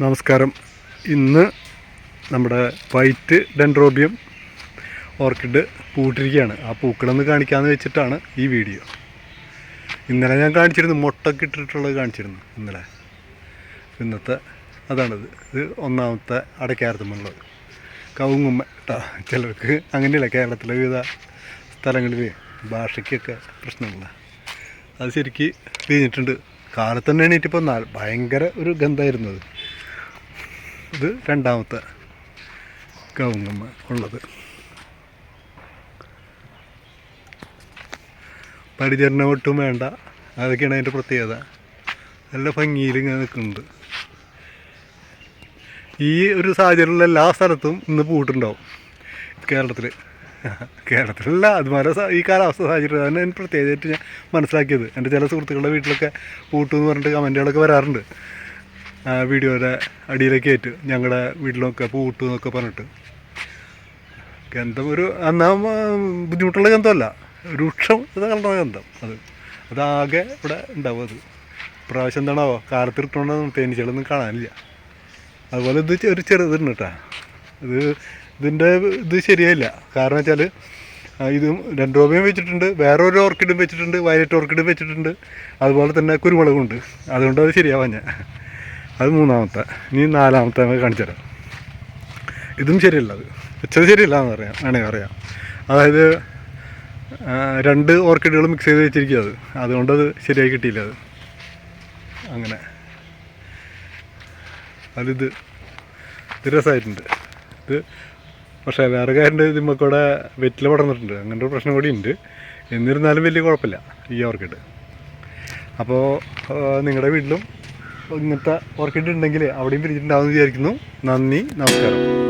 നമസ്കാരം. ഇന്ന് നമ്മുടെ വൈറ്റ് ഡെൻഡ്രോബിയം ഓർക്കിഡ് പൂട്ടിരിക്കുകയാണ്. ആ പൂക്കളൊന്ന് കാണിക്കാമെന്ന് വെച്ചിട്ടാണ് ഈ വീഡിയോ. ഇന്നലെ ഞാൻ കാണിച്ചിരുന്നു മുട്ടൊക്കെ ഇട്ടിട്ടുള്ളത് കാണിച്ചിരുന്നു ഇന്നലെ. ഇന്നത്തെ അതാണിത്. ഇത് ഒന്നാമത്തെ അടയ്ക്കാരത്തുമുള്ളത്. കവുങ്ങുമ്മ കേട്ടോ ചിലർക്ക് അങ്ങനെയല്ല കേരളത്തിലെ വിവിധ സ്ഥലങ്ങളിൽ ഭാഷയ്ക്കൊക്കെ പ്രശ്നമില്ല അത് ശരിക്ക് വീഞ്ഞിട്ടുണ്ട്. കാലത്ത് തന്നെ എണീറ്റിപ്പോൾ ഭയങ്കര ഒരു ഗന്ധമായിരുന്നു അത്. ഇത് രണ്ടാമത്തെ കവുങ്ങമ്മ ഉള്ളത്. പരിചരണം ഒട്ടും വേണ്ട. അതൊക്കെയാണ് അതിന്റെ പ്രത്യേകത. നല്ല ഭംഗിയിൽ ഇങ്ങനെ നിൽക്കുന്നുണ്ട്. ഈ ഒരു സാഹചര്യമുള്ള എല്ലാ സ്ഥലത്തും ഇന്ന് പൂട്ടുണ്ടാവും. കേരളത്തിൽ കേരളത്തിലല്ല അതുപോലെ ഈ കാലാവസ്ഥ സാഹചര്യം. തന്നെ പ്രത്യേകമായിട്ട് ഞാൻ മനസ്സിലാക്കിയത്. എന്റെ ചില സുഹൃത്തുക്കളുടെ വീട്ടിലൊക്കെ പൂട്ടു എന്ന് പറഞ്ഞിട്ട് കമന്റുകളൊക്കെ വരാറുണ്ട്. വീഡിയോയുടെ അടിയിലേക്ക് ഏറ്റു ഞങ്ങളുടെ വീട്ടിലൊക്കെ പൂട്ടു എന്നൊക്കെ പറഞ്ഞിട്ട്. ഗന്ധം ഒരു എന്നാ ബുദ്ധിമുട്ടുള്ള ഗന്ധമല്ല. രൂക്ഷം കലർന്ന ഗന്ധം അത്. അതാകെ ഇവിടെ ഉണ്ടാവും അത്. പ്രാവശ്യം എന്താണാവോ? കാലത്തിട്ടോണ്ടൊന്നും തേനീച്ചകളൊന്നും കാണാനില്ല. അതുപോലെ ഇത് ഒരു ചെറുതുണ്ട് കേട്ടോ. ഇത് ഇതിന്റെ ഇത് ശരിയല്ല കാരണം വെച്ചാൽ ഇതും രണ്ട് രൂപയും വെച്ചിട്ടുണ്ട്. വേറെ ഒരു ഓർക്കിഡും വെച്ചിട്ടുണ്ട്. വയലറ്റ് ഓർക്കിഡും വെച്ചിട്ടുണ്ട്. അതുപോലെ തന്നെ കുരുമുളകുണ്ട് അതുകൊണ്ട് അത് ശരിയാവാൻ ഞാൻ അത് മൂന്നാമത്തെ. ഇനി നാലാമത്തെ നമുക്ക് കാണിച്ചു തരാം. ഇതും ശരിയല്ല അത്. വെച്ചത് ശരിയല്ല എന്ന് പറയാം. വേണമെങ്കിൽ അറിയാം. അതായത് രണ്ട് ഓർക്കിഡുകൾ മിക്സ് ചെയ്ത് വെച്ചിരിക്കുക അത്. അതുകൊണ്ടത് ശരിയായി കിട്ടിയില്ല അത്. അങ്ങനെ. അതിത് ഇത് ഇത് പക്ഷേ വേറെ കാര്യം ഇതിമ്മക്കൂടെ വെറ്റിൽ പടർന്നിട്ടുണ്ട്. അങ്ങനെ ഒരു പ്രശ്നം കൂടി ഉണ്ട്. എന്നിരുന്നാലും വലിയ കുഴപ്പമില്ല ഈ ഓർക്കിഡ്. അപ്പോൾ നിങ്ങളുടെ വീട്ടിലും ഇങ്ങനത്തെ ഓർക്കിഡ് ഉണ്ടെങ്കിൽ അവിടെയും പിരിച്ചിട്ടുണ്ടാവുമെന്ന് വിചാരിക്കുന്നു. നന്ദി നമസ്കാരം.